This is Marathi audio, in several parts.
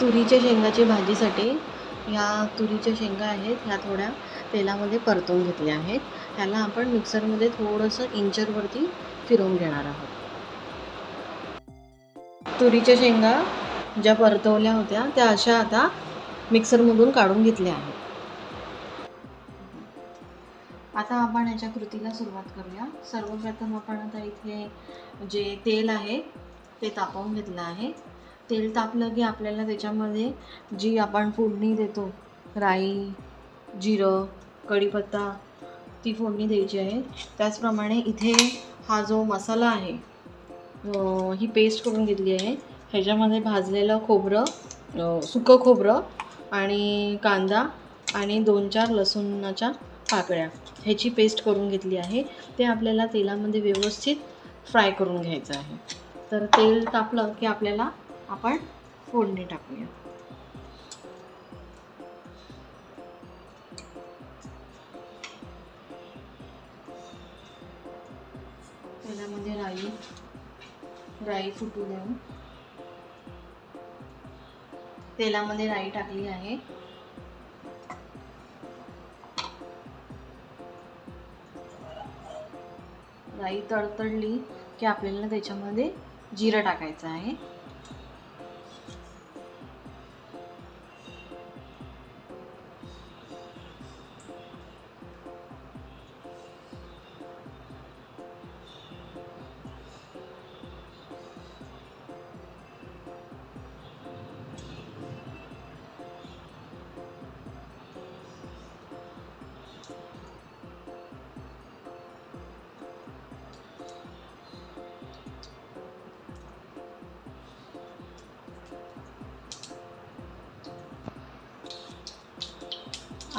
तुरीच्या शेंगाची भाजीसाठी ह्या तुरीच्या शेंगा आहेत ह्या थोड्या तेलामध्ये परतून घेतल्या आहेत. ह्याला आपण मिक्सरमध्ये थोडंसं इंचरवरती फिरवून घेणार आहोत. तुरीच्या शेंगा ज्या परतवल्या होत्या त्या अशा आता मिक्सरमधून काढून घेतल्या आहेत. आता आपण ह्याच्या कृतीला सुरुवात करूया. सर्वप्रथम आपण आता इथे जे तेल आहे ते तापवून घेतलं आहे. तेल तापलं की आपल्याला त्याच्यामध्ये जी आपण फोडणी देतो राई जिरं कढीपत्ता ती फोडणी द्यायची आहे. त्याचप्रमाणे इथे हा जो मसाला आहे ही पेस्ट करून घेतली आहे. ह्याच्यामध्ये भाजलेलं खोबरं सुकं खोबरं आणि कांदा आणि दोन चार लसूणाच्या पाकळ्या ह्याची पेस्ट करून घेतली आहे. ते आपल्याला तेलामध्ये व्यवस्थित फ्राय करून घ्यायचं आहे. तर तेल तापलं की आपल्याला आपण फोडणी टाकूया. तेलामध्ये राई राई फुटू देऊन. तेलामध्ये राई टाकली आहे. राई तडतडली की आपल्याला त्याच्यामध्ये जिरं टाकायचं आहे.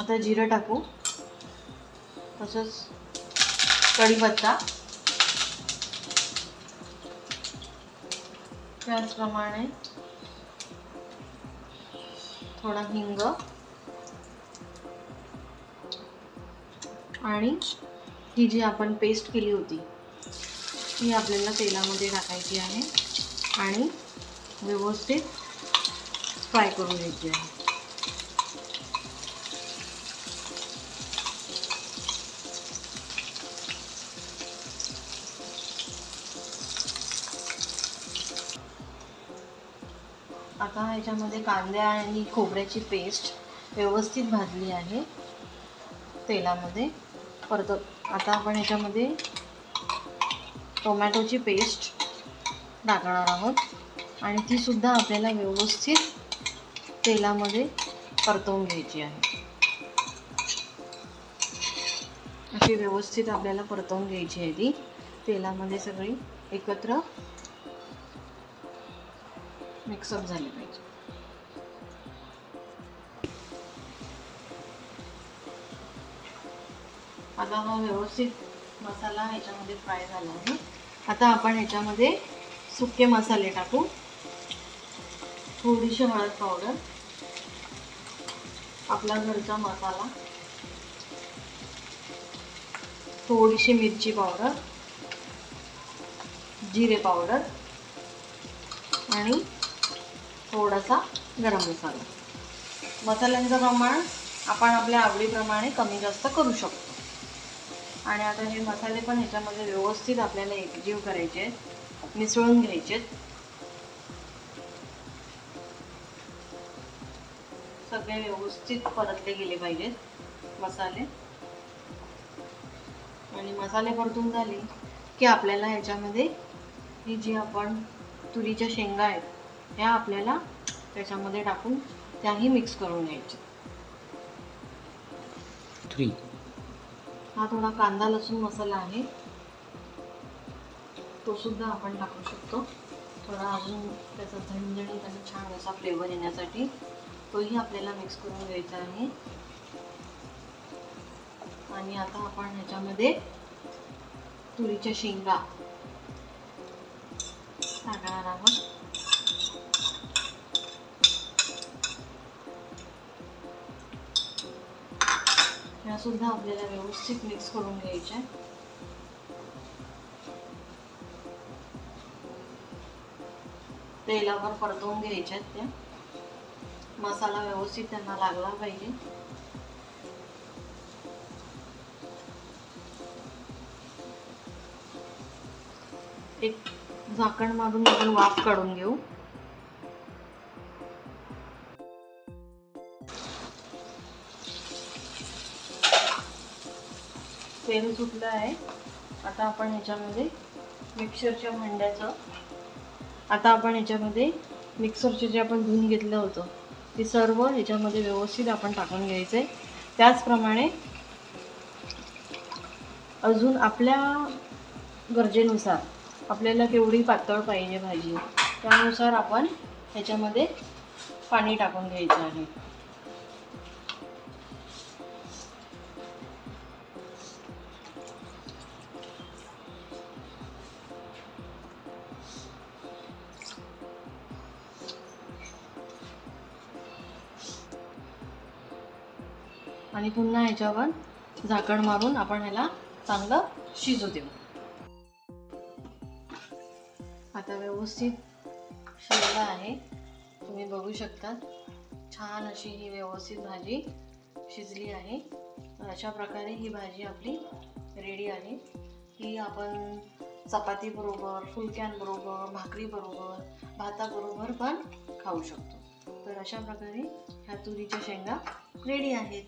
आता जिरं टाकू. तसंच कढीपत्ता. त्याचप्रमाणे थोडा हिंग. आणि ही जी आपण पेस्ट केली होती ती आपल्याला तेलामध्ये टाकायची आहे. आणि व्यवस्थित फ्राय करून घ्यायची आहे. आता ह्याच्यामध्ये कांद्या आणि खोबऱ्याची पेस्ट व्यवस्थित भाजली आहे. तेलामध्ये. परत आता आपण ह्याच्यामध्ये टोमॅटोची पेस्ट टाकणार आहोत. आणि ती सुद्धा आपल्याला व्यवस्थित तेलामध्ये परतवून घ्यायची आहे. अशी व्यवस्थित आपल्याला परतवून घ्यायची आहे ती. तेलामध्ये सगळी एकत्र मिक्सअप झाले पाहिजे. आता हा व्यवस्थित मसाला ह्याच्यामध्ये फ्राय झाला आहे. आता आपण ह्याच्यामध्ये सुके मसाले टाकू. थोडीशी हळद पावडर आपला घरचा मसाला. थोडीशी मिरची पावडर जिरे पावडर आणि थोडासा गरम मसाला. मसाल्यांचं प्रमाण आपण आपल्या आवडीप्रमाणे कमी जास्त करू शकतो. आणि आता हे मसाले पण ह्याच्यामध्ये व्यवस्थित आपल्याला एकजीव करायचे आहेत. मिसळून घ्यायचे सगळे व्यवस्थित परतले गेले पाहिजेत मसाले. आणि मसाले परतून झाले की आपल्याला ह्याच्यामध्ये ही जी आपण तुरीच्या शेंगा आहेत ह्या आपल्याला त्याच्यामध्ये टाकून त्याही मिक्स करून घ्यायच्या थ्री हा थोडा कांदा लसूण मसाला आहे. तो सुद्धा आपण टाकू शकतो. थोडा अजून त्याचा झणझणीत आणि छान असा फ्लेवर येण्यासाठी तोही आपल्याला मिक्स करून घ्यायचा आहे. आणि आता आपण ह्याच्यामध्ये तुरीच्या शेंगा टाकणार आहोत. सुद्धा आपल्याला व्यवस्थित मिक्स करून घ्यायच्या तेलावर परतवून घ्यायच्या आहेत त्या. मसाला व्यवस्थित त्यांना लागला पाहिजे. एक झाकण मारून आपण वाफ काढून घेऊ. तेल सुटलं आहे. आता आपण ह्याच्यामध्ये मिक्सरच्या भांड्याचं आता आपण ह्याच्यामध्ये मिक्सरचे जे आपण धुवून घेतलं होतं ते सर्व ह्याच्यामध्ये व्यवस्थित आपण टाकून घ्यायचं आहे त्याचप्रमाणे अजून आपल्या गरजेनुसार आपल्याला केवढी पातळ पाहिजे भाजी त्यानुसार आपण ह्याच्यामध्ये पाणी टाकून घ्यायचं आहे. आणि पुन्हा ह्याच्यावर झाकण मारून आपण ह्याला चांगलं शिजू देऊ. आता व्यवस्थित शिजलं आहे. तुम्ही बघू शकता छान अशी ही व्यवस्थित भाजी शिजली आहे. तर अशा प्रकारे ही भाजी आपली रेडी आहे. ही आपण चपातीबरोबर फुलक्यांबरोबर भाकरीबरोबर भाताबरोबर पण खाऊ शकतो. तर अशा प्रकारे ह्या तुरीच्या शेंगा रेडी आहेत.